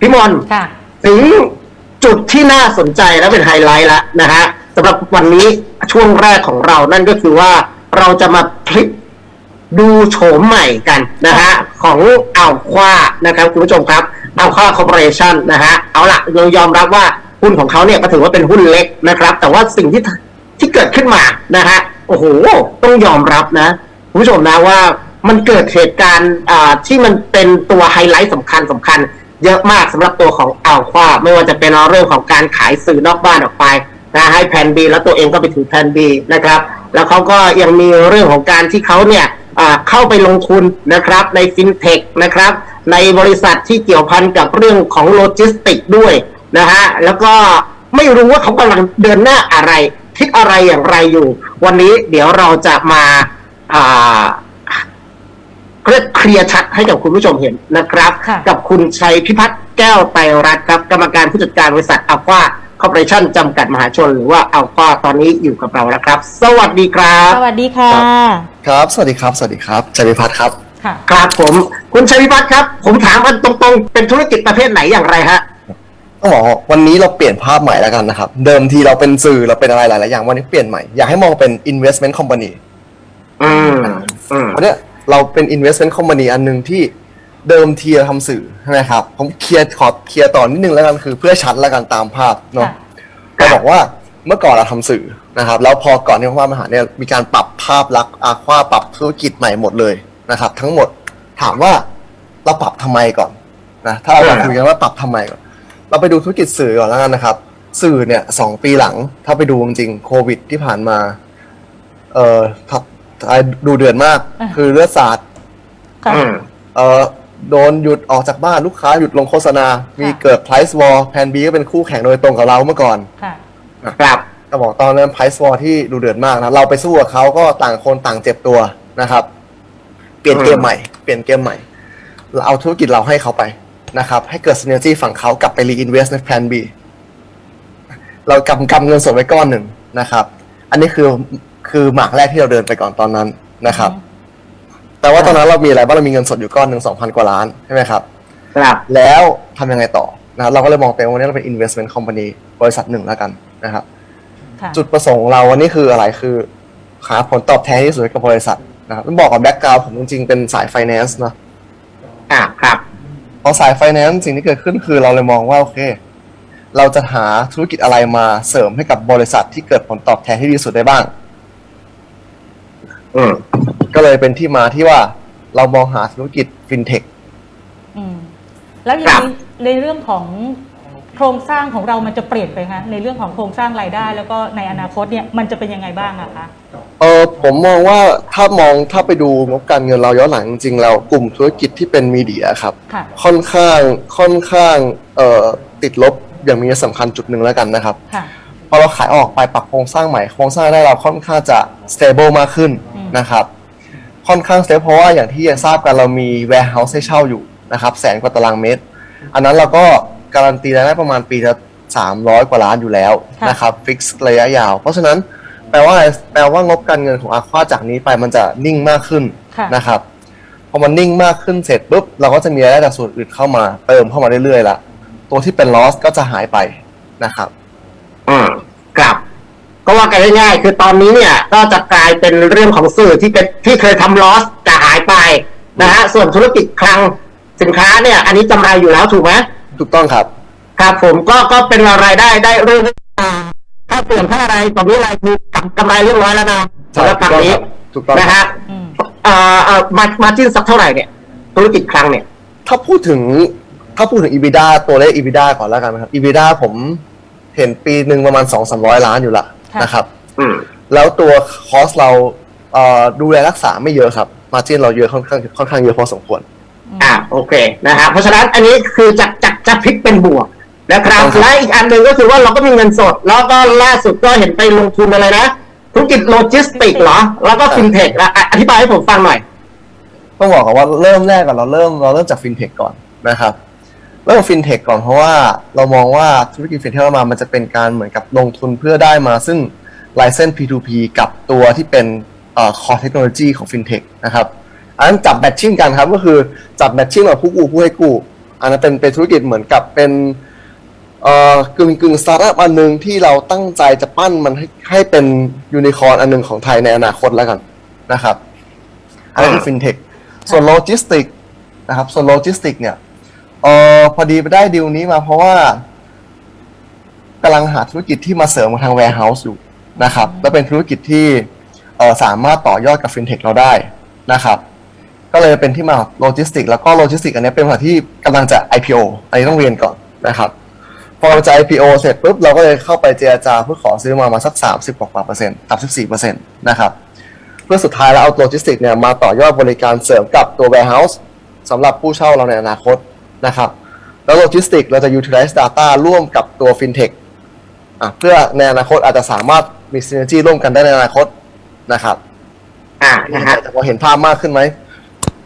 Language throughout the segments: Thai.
พี่มอนค่ะ ถึงจุดที่น่าสนใจและเป็นไฮไลท์แล้วนะฮะสำหรับวันนี้ช่วงแรกของเรานั่นก็คือว่าเราจะมาพลิกดูโฉมใหม่กันนะฮะของอัลควานะครับคุณผู้ชมครับอัลควาคอร์ปอเรชั่นนะฮะเอาละเรายอมรับว่าหุ้นของเขาเนี่ยก็ถือว่าเป็นหุ้นเล็กนะครับ แต่ว่าสิ่งที่ที่เกิดขึ้นมานะฮะโอ้โหต้องยอมรับนะคุณผู้ชมนะว่ามันเกิดเหตุการณ์อ่าที่มันเป็นตัวไฮไลท์สำคัญสำคัญ เยอะมากสำหรับตัวของอัลควาไม่ว่าจะเป็นเรื่องของการขายสื่อนอกบ้านออกไปนะให้แผน B แล้วตัวเองก็ไปถือแผน B นะครับ แล้วเขาก็ยังมีเรื่องของการที่เขาเนี่ยเข้าไปลงทุนนะครับในฟินเทคนะครับในบริษัทที่เกี่ยวพันกับเรื่องของโลจิสติกด้วยนะฮะแล้วก็ไม่รู้ว่าเขากำลังเดินหน้าอะไร คิดอะไรอย่างไรอยู่ วันนี้เดี๋ยวเราจะมาอ่า เรียกเคลียร์ชัดให้กับคุณผู้ชมเห็นนะครับค่ะกับคุณชัยพิพัฒน์แก้วไตรรัตน์ครับ กรรมการผู้จัดการบริษัทอัลฟาคอร์ปอเรชั่นจำกัดมหาชน หรือว่าอัลฟาตอนนี้อยู่กับเราแล้วครับ สวัสดีครับ สวัสดีค่ะ ครับ สวัสดีครับ สวัสดีครับชัยพิพัฒน์ครับค่ะครับผมคุณชัยพิพัฒน์ครับ ผมถามกันตรงๆ เป็นธุรกิจประเภทไหนอย่างไรฮะต้องบอกว่าวันนี้เราเปลี่ยนภาพใหม่แล้วกันนะครับ เดิมทีเราเป็นสื่อเราเป็นอะไรหลาย ๆ อย่างวันนี้เปลี่ยนใหม่ อยากให้มองเป็น investment company อืมอืมวันเนี้ย เราเป็น investment company อันหนึ่งที่เดิมทีเราทำสื่อใช่ไหมครับผมเคลียร์ขอเคลียร์ต่อนิดนึงแล้วกันคือ เพื่อชัดแล้วกันตามภาพเนาะเราบอกว่าเมื่อก่อนเราทำสื่อนะครับ แล้วพอก่อนที่ว่ามหาเนี่ยมีการปรับภาพลักษณ์อาควาปรับธุรกิจใหม่หมดเลยนะครับ ทั้งหมดถามว่าเราปรับทำไมก่อนนะถ้าเราคุยกันว่าปรับทำไมก่อน เราไปดูธุรกิจสื่อก่อนแล้วกันนะครับ สื่อเนี่ยสองปีหลังถ้าไปดูจริงโควิดที่ผ่านมา เอ่อ ทับดูเดือดมาก อะ คือเลือดสาดค่ะ อืม เอ่อโดนหยุดออกจากบ้านลูกค้าหยุดลงโฆษณา มีเกิด price war แพนบีก็เป็นคู่แข่งโดยตรงกับเราเมื่อก่อน ค่ะ ครับจะบอกตอนนั้น price war ที่ดูเดือดมากนะเราไปสู้กับเขาก็ต่างคนต่างเจ็บตัวนะครับ เปลี่ยนเกมใหม่เปลี่ยนเกมใหม่ เราเอาธุรกิจเราให้เขาไปนะครับ ให้เกิด synergy ฝั่งเขากลับไป reinvest ใน plan B เรากำกำเงินสดไว้ก้อนหนึ่งนะครับ อันนี้คือ คือหมากแรกที่เราเดินไปก่อนตอนนั้นนะครับ แต่ว่าตอนนั้นเรามีอะไรบ้างเรามีเงินสดอยู่ก้อนหนึ่งสองพันกว่าล้านใช่ไหมครับ ครับ แล้วทำยังไงต่อนะครับเราก็เลยมองเป็นว่าวันนี้เราเป็น investment company บริษัทหนึ่งแล้วกันนะครับ ค่ะจุดประสงค์ของเราวันนี้คืออะไรคือหาผลตอบแทนที่สุดให้กับบริษัทนะครับต้องบอกกับแบ็กกราวผมจริงๆเป็นสาย finance เนอะ อ่าครับ พอสาย finance สิ่งที่เกิดขึ้นคือเราเลยมองว่า โอเค เราจะหาธุรกิจอะไรมาเสริมให้กับบริษัทที่เกิดผลตอบแทนที่ดีที่สุดได้บ้าง อืมก็เลยเป็นที่มาที่ว่าเรามองหาธุรกิจ fintech อืมแล้วอย่างครับนี้ในเรื่องของโครงสร้างของเรามันจะเปลี่ยนไปคะในเรื่องของโครงสร้างรายได้ แล้วก็ในอนาคตเนี่ยมันจะเป็นยังไงบ้างอะคะเออผมมองว่าถ้ามองถ้าไปดูงบการเงินเราย้อนหลังจริงๆแล้วกลุ่มธุรกิจที่เป็นมีเดียครับ ค่ะ ค่อนข้างค่อนข้างเอ่อติดลบอย่างมีนัยสำคัญจุดหนึ่งแล้วกันนะครับ ค่ะ พอเราขายออกไปปรับโครงสร้างใหม่โครงสร้างได้เราค่อนข้างจะ stable มากขึ้นอืมนะครับ ค่อนข้าง stable เพราะว่าอย่างที่ทราบกันเรามี warehouse ให้เช่าอยู่นะครับแสนกว่าตารางเมตร อันนั้นเราก็การันตีรายได้ประมาณปีละ300กว่าล้านอยู่แล้วนะครับฟิกซ์ระยะยาว เพราะฉะนั้นแปลว่าอะไรแปลว่างบการเงินของอาควาจากนี้ไปมันจะนิ่งมากขึ้นค่ะนะครับพอมันนิ่งมากขึ้นเสร็จปุ๊บเราก็จะมีรายได้จากส่วนอื่นเข้ามาเติมเข้ามาเรื่อยๆละตัวที่เป็น loss ก็จะหายไปนะครับอื มครับ ก็ว่ากันง่ายๆคือตอนนี้เนี่ย ก็จะกลายเป็นเรื่องของสื่อที่เป็นที่เคยทำลอสจะหายไปนะฮะส่วนธุรกิจคลังสินค้าเนี่ย อันนี้กำไรอยู่แล้วถูกไหมถูกต้องครับ ครับผมก็ก็เป็นรายได้ได้เรื่องๆถ้าเปลี่ยนค่าอะไรตอนนี้อะไรคือกำไรเรียบร้อยแล้วนะสำหรับฝั่งนี้ถูกต้องครับนะฮะอืมเอ่อเอ่อมามาจิ้นสักเท่าไหร่เนี่ย ธุรกิจคลังเนี่ย ถ้าพูดถึงถ้าพูดถึง EBITDA ตัวเลข EBITDA ก่อนแล้วกันนะครับ EBITDA ผม เห็นปีหนึ่งประมาณ2 3 0 0ล้านอยู่ละค่ะนะครับ อืมแล้วตัวคอสเราเอ่อดูแลรักษาไม่เยอะครับ มาจิ้นเราเยอะค่อนข้างค่อนข้างเยอะพอสมควร อ่าโอเคนะฮะเพราะฉะนั้นอันนี้คือจะจะจะพลิกเป็นบวกนะครับถูกต้องครับ และอีกอันหนึ่งก็คือว่าเราก็มีเงินสด แล้วก็ล่าสุดก็เห็นไปลงทุนอะไรนะธุรกิจโลจิสติกเหรอ แล้วก็ฟินเทคอะอะอธิบายให้ผมฟังหน่อย ต้องบอกก่อนว่าเริ่มแรกก่อนเราเริ่มเราเริ่มจากฟินเทคก่อนนะครับ เริ่มฟินเทคก่อนเพราะว่าเรามองว่าธุรกิจฟินเทคมา มันจะเป็นการเหมือนกับลงทุนเพื่อได้มา ซึ่ง license P2P กับตัวที่เป็นเอ่อ core technology ของฟินเทคนะครับอันนั้นจับแมทชิ่งกันครับก็คือจับแมทชิ่งกับผู้กู้ผู้ให้กู้อันนั้นเป็นเป็นธุรกิจเหมือนกับเป็นกึ่งกึ่งสตาร์ทอัพอันหนึ่งที่เราตั้งใจจะปั้นมันให้ให้เป็นยูนิคอร์นอันหนึ่งของไทยในอนาคตแล้วกันนะครับอันนี้คือฟินเทคส่วนโลจิสติกนะครับส่วนโลจิสติกเนี่ย เออพอดีไปได้ดีลนี้มาเพราะว่ากำลังหาธุรกิจที่มาเสริมกับทาง warehouse อยู่นะครับ และเป็นธุรกิจที่เออสามารถต่อยอดกับฟินเทคเราได้นะครับ ก็เลยเป็นที่มาของโลจิสติกแล้วก็โลจิสติกอันนี้เป็นบริษัทที่กำลังจะ IPO อันนี้ต้องเรียนก่อนนะครับพอเราจะ IPO เสร็จปุ๊บเราก็เลยเข้าไปเจรจาเพื่อขอซื้อมามาสัก 30กว่าเปอร์เซ็นต์34เปอร์เซ็นต์นะครับเพื่อสุดท้ายแล้วเอาโลจิสติกเนี่ยมาต่อยอดบริการเสริมกับตัว warehouse สำหรับผู้เช่าเราในอนาคต นะครับ แล้วโลจิสติกเราจะ utilize data ร่วมกับตัว fintech อะเพื่อในอนาคตอาจจะสามารถมี synergy ร่วมกันได้ในอนาคตนะครับ อ่านะฮะแต่พอเห็นภาพมากขึ้นไหม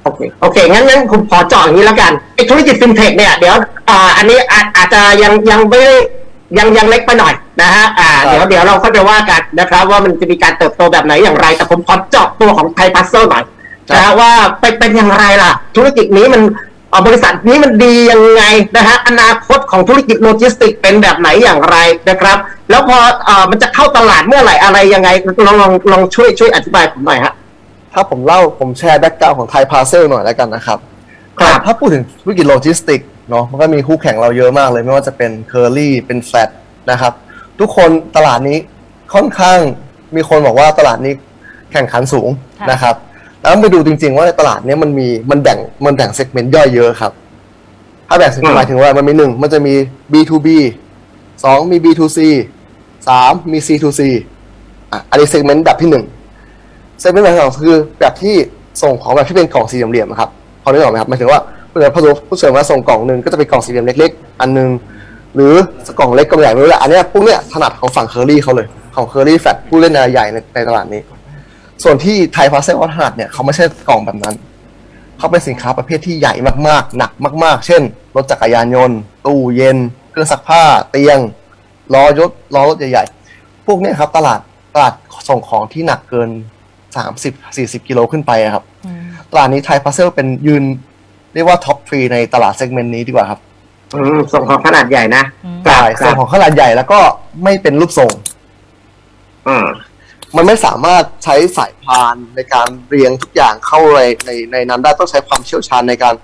โอเคโอเค งั้นงั้นผมขอเจาะอย่างนี้แล้วกันไอ้ธุรกิจฟินเทคเนี่ยเดี๋ยวอ่าอันนี้อาจอาจจะยังยังไม่ได้ยังยังเล็กไปหน่อยนะฮะอ่าครับเดี๋ยวเดี๋ยวเราค่อยไปว่ากันนะครับ ว่ามันจะมีการเติบโตแบบไหนอย่างไร แต่ผมขอเจาะตัวของไทยพัสเซลหน่อยนะฮะว่าเป็นเป็นอย่างไรล่ะ ธุรกิจนี้มันเอ่อ บริษัทนี้มันดียังไงนะฮะอนาคตของธุรกิจโลจิสติกเป็นแบบไหนอย่างไรนะครับ แล้วพอเอ่อมันจะเข้าตลาดเมื่อไหร่อะไรยังไงลองลองลองช่วยช่วยอธิบายผมหน่อยฮะถ้าผมเล่าผมแชร์แบ็กกราวของไทยพาเซลหน่อยแล้วกันนะครับครับถ้าพูดถึงธุรกิจโลจิสติกเนาะมันก็มีคู่แข่งเราเยอะมากเลย ไม่ว่าจะเป็นเคอรี่เป็นแฟลตนะครับ ทุกคนตลาดนี้ค่อนข้างมีคนบอกว่าตลาดนี้แข่งขันสูงค่ะนะครับ แล้วไปดูจริง ๆ ว่าในตลาดเนี้ยมันมีมันแบ่งมันแบ่งเซกเมนต์ย่อยเยอะครับ ถ้าแบ่งเซกเมนอืต์มหมายถึงว่ามันมีหนึ่งมันจะมี B2B สองมี B2C สามมี C2C อะอันนี้เซกเมนต์แบบที่หนึ่งเซกเมนต์แบบที่สองคือแบบที่ส่งของแบบที่เป็นกล่องสี่เหลี่ยมๆนะครับพอได้หรอกไหมครับหมายถึงว่าเพื่อนผู้ผู้เสริมมาส่งกล่องหนึ่งก็จะเป็นกล่องสี่เหลี่ยมเล็ก ๆ อันหนึงหรือกล่องเล็กกล่องใหญ่ไม่รู้แหละอันเนี้ยพวกเนี้ยถนัดของฝั่งเคอรี่เขาเลย ของเคอรี่แฟตผู้เล่นรายใหญ่ในในตลาดนี้ ส่วนที่ไทยพาเซลเขาถนัดเนี่ยเขาไม่ใช่กล่องแบบนั้น เขาเป็นสินค้าประเภทที่ใหญ่มากๆ หนักมากๆ เช่น รถจักรยานยนต์ ตู้เย็น เครื่องซักผ้า เตียง ล้อยศล้อรถใหญ่ๆ พวกเนี้ยครับตลาดตลาดส่งของที่หนักเกิน 30-40 กิโลขึ้นไปอะครับอืมตลาดนี้ไทยพาเซลเป็นยืนเรียกว่าท็อปทรีในตลาดเซกเมนต์นี้ดีกว่าครับอืมส่งของขนาดใหญ่นะอืมครัใช่บคส่รังบของขนาดใหญ่แล้วก็ไม่เป็นรูปทรง อืม มันไม่สามารถใช้สายพานในการเรียงทุกอย่างเข้าในในในนั้นได้ต้องใช้ความเชี่ยวชาญในการ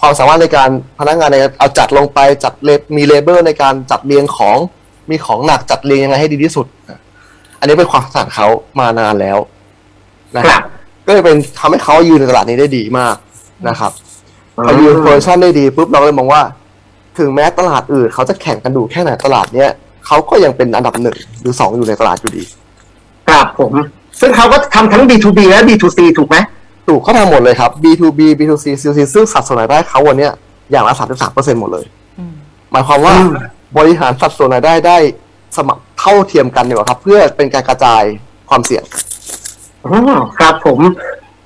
ความสามารถในการพนักงานในการเอาจัดลงไปจัดเลมีเลเบอร์ในการจัดเรียงของมีของหนักจัดเรียงยังไงให้ดีที่สุด อันนี้เป็นความถนัดเขามานานแล้วนะคครัรับบก็เลยเป็นทำให้เขายืนในตลาดนี้ได้ดีมากนะครับอืมพอยืนโพซิชันได้ดีปุ๊บเราก็เลยมองว่า ถึงแม้ตลาดอื่นเขาจะแข่งกันดูแค่ไหนตลาดเนี้ยเขาก็ยังเป็นอันดับหนึ่งหรือสองอยู่ในตลาดอยู่ดี ครับผม ซึ่งเขาก็ทำทั้ง B2B และ B2C ถูกไหมถูกเขาทำหมดเลยครับ B2B B2C C2C ซึ่งสัดส่วนรายได้เขาวันเนี้ยอย่างละ33%หมดเลยอืมหมายความว่าอืมบริหารสัดส่วนรายได้ได้สมัครเท่าเทียมกันดีกว่าครับ เพื่อเป็นการกระจายความเสี่ยงอ๋อครับผม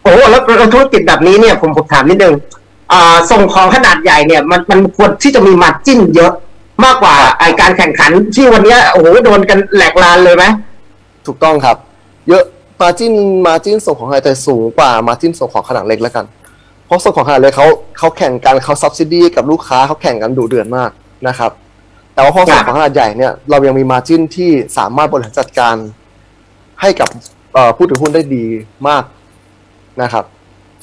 โอ้แล้วแล้วธุรกิจแบบนี้เนี่ยผมผมถามนิดนึงอ่าส่งของขนาดใหญ่เนี่ย มันมันควรที่จะมีมาจิ้นเยอะมากกว่าไอการแข่งขันที่วันเนี้ยโอ้โหโดนกันแหลกลานเลยไหม ถูกต้องครับ เยอะมาจิ้นมาจิ้นส่งของอะไรแต่สูงกว่ามาจิ้นส่งของขนาดเล็กแล้วกัน เพราะส่งของขนาดเล็กเขาเขาแข่งกันเขาซับซิดีกับลูกค้าเขาแข่งกันดุเดือดมากนะครับ แต่ว่าพอส่งของขนาดใหญ่เนี่ยเรายังมีมาจิ้นที่สามารถบริหารจัดการให้กับเอ่อผู้ถือหุ้นได้ดีมากนะครับ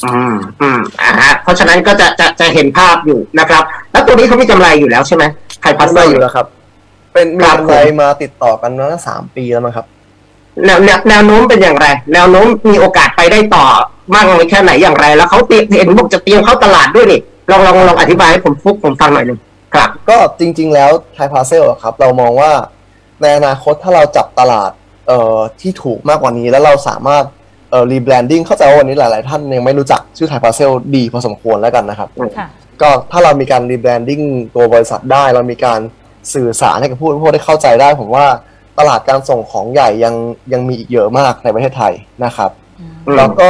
อืมอืมอ่าฮะเพราะฉะนั้นก็จะจะจะเห็นภาพอยู่นะครับ แล้วตัวนี้เขามีกำไรอยู่แล้วใช่ไหมไทยพัพัสฒเซนาอร์อยู่แล้วครับ เป็นมีครับกำไรมาติดต่อกันมาสามปีแล้วนะครับ แนวแนวแนวโน้มเป็นอย่างไร แนวโน้มมีโอกาสไปได้ต่อมากน้อยแค่ไหนอย่างไร แล้วเขาเตรียมเห็นบอกจะเตรียมเข้าตลาดด้วยนี่ลองลองลองอธิบายให้ผมฟุกผมฟังหน่อยหนึ่งครับ ก็จริง ๆ แล้วไทยพาเซลครับ เรามองว่าในอนาคตถ้าเราจับตลาดเอ่อที่ถูกมากกว่านี้แล้วเราสามารถเอ่อรีแบรนดิ้งเข้าใจว่าวันนี้หลาย ๆ ท่านยังไม่รู้จักชื่อไทยพาเซลดีพอสมควรแล้วกันนะครับค่ะก็ถ้าเรามีการรีแบรนดิ้งตัวบริษัทได้ เรามีการสื่อสารให้กับผู้บริโภคได้เข้าใจได้ ผมว่า ตลาดการส่งของใหญ่ยังยังมีอีกเยอะมากในประเทศไทยนะครับอืมอืมแล้วก็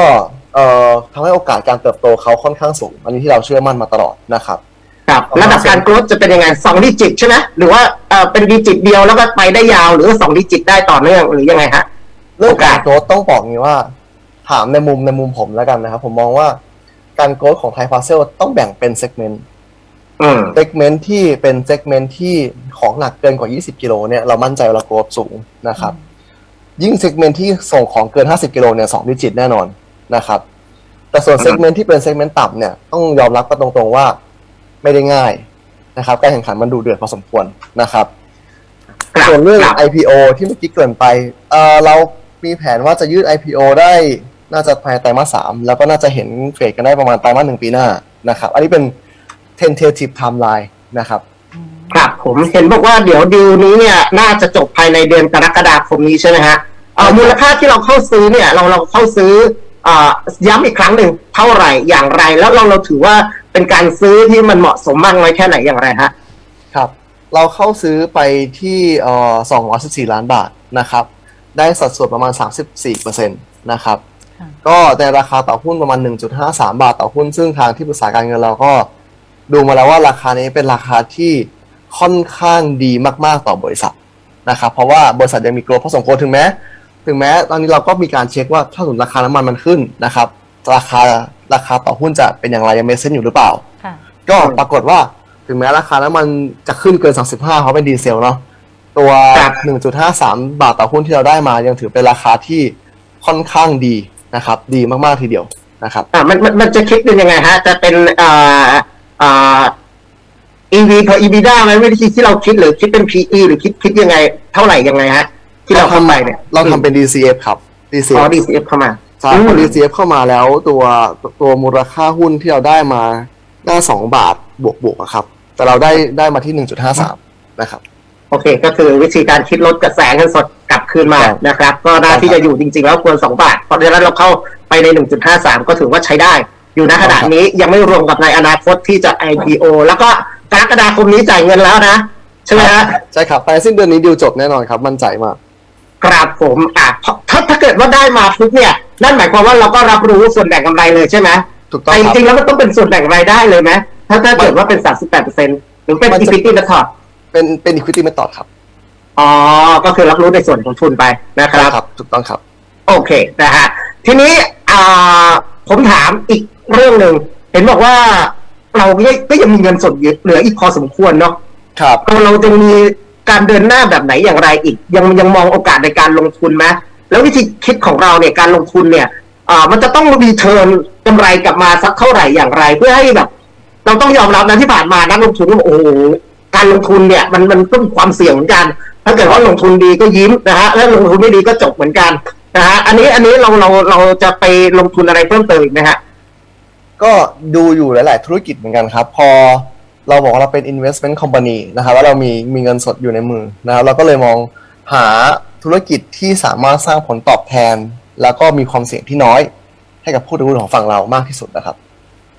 เอ่อทำให้โอกาสการเติบโตเขาค่อนข้างสูง อันนี้ที่เราเชื่อมั่นมาตลอดนะครับครับประมาณระดับการโกรธจะเป็นยังไงสองดิจิตใช่ไหมหรือว่าเออเป็นดิจิตเดียวแล้วก็ไปได้ยาวหรือว่าสองดิจิตได้ต่อเนื่องหรือยังไงฮะเรื่องการโอกาสโกรธต้องบอกงี้ว่า ถามในมุมในมุมผมแล้วกันนะครับ ผมมองว่าการโกรธของไทยพาเซลต้องแบ่งเป็นเซกเมนต์อืม เซกเมนต์ที่เป็นเซกเมนต์ที่ของหนักเกินกว่า 20 กิโลเนี่ยเรามั่นใจว่าเราโกรธสูงนะครับ ยิ่งเซกเมนต์ที่ส่งของเกิน 50 กิโลเนี่ยสองดิจิตแน่นอนนะครับ แต่ส่วนเซกเมนต์ที่เป็นเซกเมนต์ต่ำเนี่ยต้องยอมรับกันตรงๆว่าไม่ได้ง่ายนะครับการแข่งขันมันดูเดือดพอสมควรนะครับครับส่วนเรื่องครับ IPO ที่เมื่อกี้เกริ่นไปเอ่อเรามีแผนว่าจะยืด IPO ได้น่าจะภายในไตรมาสสามแล้วก็น่าจะเห็นเทรดกันได้ประมาณไตรมาสหนึ่งปีหน้านะครับ อันนี้เป็น tentative timeline นะครับ ครับผมเห็นบอกว่าเดี๋ยวดีลนี้เนี่ยน่าจะจบภายในเดือนกรกฎาคมนี้ใช่ไหมฮะเอ่อมูลค่าที่เราเข้าซื้อเนี่ยเราเราเข้าซื้อเอ่อย้ำอีกครั้งหนึ่งเท่าไหร่อย่างไร แล้วเราเราถือว่าเป็นการซื้อที่มันเหมาะสมมากน้อยแค่ไหนอย่างไรฮะครับ เราเข้าซื้อไปที่เอ่อ214 ล้านบาทนะครับ ได้สัดส่วนประมาณ 34%นะครับค่ะก็ในราคาต่อหุ้นประมาณ 1.53 บาทต่อหุ้น ซึ่งทางที่ปรึกษาการเงินเราก็ ดูมาแล้วว่าราคานี้เป็นราคาที่ค่อนข้างดีมาก ๆ ต่อบริษัทนะครับเพราะว่าบริษัทยังมีโกลด์พอสมควรถึงแม้ ถึงแม้ ตอนนี้เราก็มีการเช็คว่าถ้าสมมติราคาน้ำมันมันขึ้นนะครับ ราคาราคาต่อหุ้นจะเป็นอย่างไรยังเมเซนอยู่หรือเปล่าค่ะก็อืมปรากฏว่าถึงแม้ราคาน้ำมันจะขึ้นเกิน 35 เพราะเป็นดีเซลเนาะตัวครับ1.53 บาทต่อหุ้นที่เราได้มายังถือเป็นราคาที่ค่อนข้างดีนะครับ ดีมากๆทีเดียวนะครับอ่ามันมันมันจะคิดเป็นยังไงฮะ จะเป็นอ่า อ่า EV per EBITDA ไหมวิธีที่เราคิดหรือคิดเป็น PE หรือคิดคิดยังไง เท่าไหร่ยังไงฮะ ที่เราเข้าไปเนี่ยเราทำเป็น DCF ครับ อ๋ DCF อ DCF เข้ามา ใช่พอ DCF เข้ามาแล้วตัวตัวมูลค่าหุ้นที่เราได้มาหน้า2บาทบวกบวกๆอะครับ แต่เราได้ได้มาที่1.53นะครับ โอเค ก็คือวิธีการคิดลดกระแสเงินสดกลับคืนมาครับนะครับ ก็น่าที่จะอยู่จริงๆแล้วควร 2 บาท เพราะฉะนั้นเราเข้าไปใน 1.53 ก็ถือว่าใช้ได้ อยู่ณขณะนี้ยังไม่รวมกับในอนาคตที่จะ IPO แล้วก็กรกฎาคมนี้จ่ายเงินแล้วนะ ใช่ไหมฮะใช่ครับภายในสิ้นเดือนนี้ดีลจบแน่นอนครับ มั่นใจมากครับผมอะเพราะถ้าถ้าเกิดว่าได้มาปุ๊บเนี่ย นั่นหมายความว่าเราก็รับรู้ส่วนแบ่งกำไรเลยใช่ไหมถูกต้อแต่งจครับริงๆแล้วมันต้องเป็นส่วนแบ่งรายได้เลยไหมถ้าถ้าเกิดว่าเป็น38%หรือเป็นมันจะ equity method เป็นเป็น equity method ครับอ๋อก็คือรับรู้ในส่วนของทุนไปนะครับครับ ถูกต้องครับ โอเคนะฮะทีนี้อ่าผมถามอีก เรื่องหนึ่งเห็นบอกว่าเราก็ก็ยังมีเงินสดเหลืออีกพอสมควรเนาะครับเราเราจะมีการเดินหน้าแบบไหนอย่างไรอีก ยังยังมองโอกาสในการลงทุนไหมแล้ววิธีคิดของเราเนี่ยการลงทุนเนี่ยอ่ามันจะต้องรีเทิร์นกำไรกลับมาสักเท่าไหร่อย่างไร เพื่อให้แบบ เราต้องยอมรับนะที่ผ่านมานักลงทุนก็บอกโอ้โหการลงทุนเนี่ย มันมันก็มีความเสี่ยงเหมือนกัน ถ้าเกิดว่าลงทุนดีก็ยิ้มนะฮะถ้าลงทุนไม่ดีก็จบเหมือนกันนะฮะอันนี้อันนี้เราเราเราจะไปลงทุนอะไรเพิ่มเติมอีกไหมฮะ ก็ดูอยู่หลาย ๆ ธุรกิจเหมือนกันครับ พอเราบอกว่าเราเป็น investment company นะครับว่าเรามีมีเงินสดอยู่ในมือนะครับเราก็เลยมองหาธุรกิจที่สามารถสร้างผลตอบแทน แล้วก็มีความเสี่ยงที่น้อย ให้กับผู้ถือหุ้นของฝั่งเรามากที่สุดนะครับ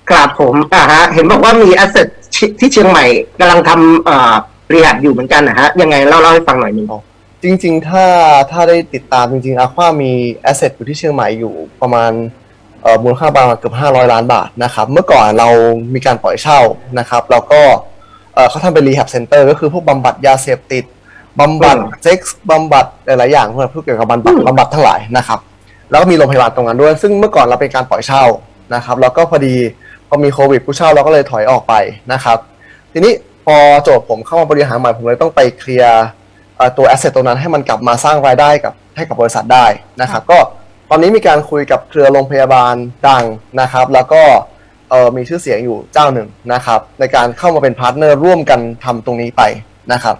ครับผมอ่าฮะเห็นบอกว่ามีแอสเซทที่เชียงใหม่กำลังทำเอ่อรีแฮบอยู่เหมือนกันนะฮะยังไงเล่าเล่าให้ฟังหน่อยหนึงจริง ๆ ถ้าถ้าได้ติดตามจริงๆอาความีแอสเซทอยู่ที่เชียงใหม่อยู่ประมาณเอ่อ มูลค่าประมาณเกือบ500 ล้านบาทนะครับเมื่อก่อนเรามีการปล่อยเช่านะครับแล้วก็เอ่อเขาทำเป็นรี h ฮ b เซ็นเตอร์ก็คือพวกบำบัดยาเสพติดบำบัดอืมเซ็กซ์บำบัดหลายๆอย่างพวกเกี่ยวกับบำบัดอืมบำบัดทั้งหลายนะครับ แล้วก็มีโรงพยาบาลตรงนั้นด้วย ซึ่งเมื่อก่อนเราเป็นการปล่อยเช่านะครับแล้วก็พอดีพอมีโควิดผู้เช่าเราก็เลยถอยออกไปนะครับ ทีนี้พอโจทย์ผมเข้ามาบริหารใหม่ผมเลยต้องไปเคลียร์เอ่อตัวแอสเซทตรงนั้นให้มันกลับมาสร้างรายได้กับให้กับบริษัทได้นะครับ ก็ ตอนนี้มีการคุยกับเครือโรงพยาบาลดังนะครับ แล้วก็เอ่อมีชื่อเสียงอยู่เจ้าหนึ่งนะครับ ในการเข้ามาเป็นพาร์ทเนอร์ร่วมกันทำตรงนี้ไปนะครับ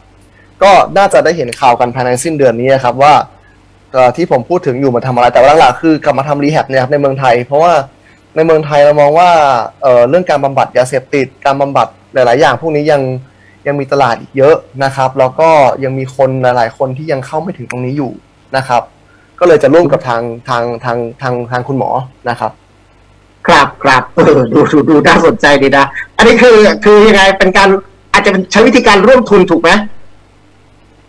ก็น่าจะได้เห็นข่าวกันภายในสิ้นเดือนนี้ครับว่าที่ผมพูดถึงอยู่มาทำอะไรแต่ว่าหลักๆคือกลับมาทำรีแฮบเนี่ยครับในเมืองไทย เพราะว่าในเมืองไทยเรามองว่าเเรื่องการบำบัดยาเสพติดการบำบัดหลาย ๆ อย่างพวกนี้ยังยังมีตลาดอีกเยอะนะครับ แล้วก็ยังมีคนหลาย ๆ คนที่ยังเข้าไม่ถึงตรงนี้อยู่นะครับ ก็เลยจะร่วมกับทางทางทางทางทางคุณหมอนะครับ ครับครับเออดูดูดูน่าสนใจดีนะ อันนี้คือคือยังไงเป็นการอาจจะเป็นใช้วิธีการร่วมทุนถูกไหม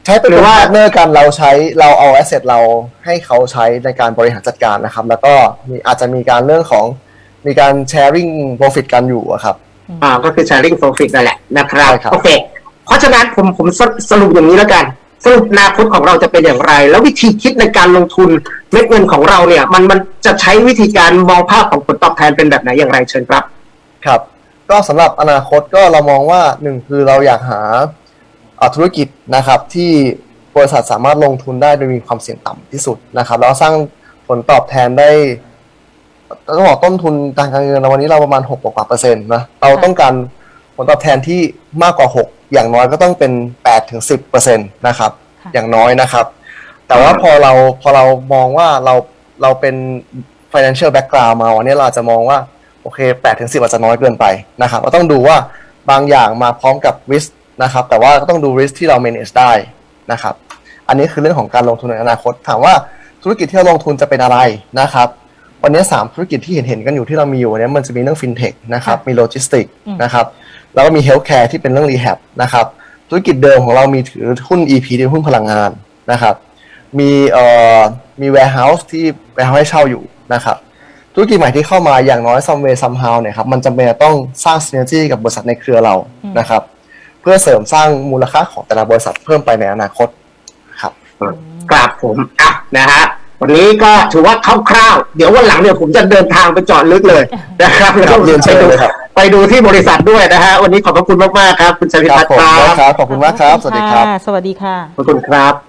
ใช้เป็นหรือว่าพาร์ทเนอร์กันเราใช้เราเอาแอสเซทเราให้เขาใช้ในการบริหารจัดการนะครับ แล้วก็มีอาจจะมีการเรื่องของมีการ sharing profit กันอยู่อะครับอ่าก็คือ sharing profit นั่นแหละนะครับใช่ครับโอเคเพราะฉะนั้นผมผมสสรุปอย่างนี้แล้วกัน สรุปอนาคตของเราจะเป็นอย่างไร แล้ววิธีคิดในการลงทุนเม็ดเงินของเราเนี่ย มันมันจะใช้วิธีการมองภาพของผลตอบแทนเป็นแบบไหนอย่างไรเชิญครับ ครับ ก็สำหรับอนาคตก็เรามองว่าหนึ่งคือเราอยากหาธุรกิจนะครับที่บริษัทสามารถลงทุนได้โดยมีความเสี่ยงต่ำที่สุดนะครับแล้วสร้างผลตอบแทนได้ต้องบอกต้นทุนทางการเงินเราวันนี้เราประมาณ6กว่าเปอร์เซ็นต์นะเราต้องการผลตอบแทนที่มากกว่า 6 อย่างน้อยก็ต้องเป็น8ถึง10เปอร์เซ็นต์นะครับค่ะอย่างน้อยนะครับ แต่ว่าพอเราพอเรามองว่าเราเราเป็น financial background มาวันนี้เราอาจจะมองว่าโอเค8ถึง10อาจจะน้อยเกินไปนะครับเราต้องดูว่าบางอย่างมาพร้อมกับ risk นะครับ แต่ว่าก็ต้องดู risk ที่เรา manage ได้นะครับ อันนี้คือเรื่องของการลงทุนในอนาคต ถามว่าธุรกิจที่เราลงทุนจะเป็นอะไรนะครับวันนี้3ธุรกิจที่เห็นเห็นๆกันอยู่ที่เรามีอยู่วันนี้มันจะมีเรื่อง fintech นะครับค่ะมีโลจิสติกอืมนะครับ แล้วก็มี healthcare ที่เป็นเรื่อง rehab นะครับธุรกิจเดิมของเรามีถือหุ้น EP ที่หุ้นพลังงานนะครับ มีเอ่อมี warehouse ที่ warehouse ให้เช่าอยู่นะครับธุรกิจใหม่ที่เข้ามาอย่างน้อย someway somehow เนี่ยครับมันจำเป็นจะต้องสร้าง synergy กับบริษัทในเครือเราอืมนะครับ เพื่อเสริมสร้างมูลค่าของแต่ละบริษัทเพิ่มไปในอนาคตครับกราบผมอะนะฮะ วันนี้ก็ถือว่าคร่าวๆ เดี๋ยววันหลังเนี่ยผมจะเดินทางไปเจอดลึกเลยนะครับแล้วก็เรียนเชิไปญดูเลยครับไปดูที่บริษัทด้วยนะฮะวันนี้ขอบพระคุณมากๆครับ คุณชลิคพัรัฒบน์ผมครับได้ครับ ขอบคุณมากครับ สวัสดีครับะสวัสดีค่ะขอบคุณครับ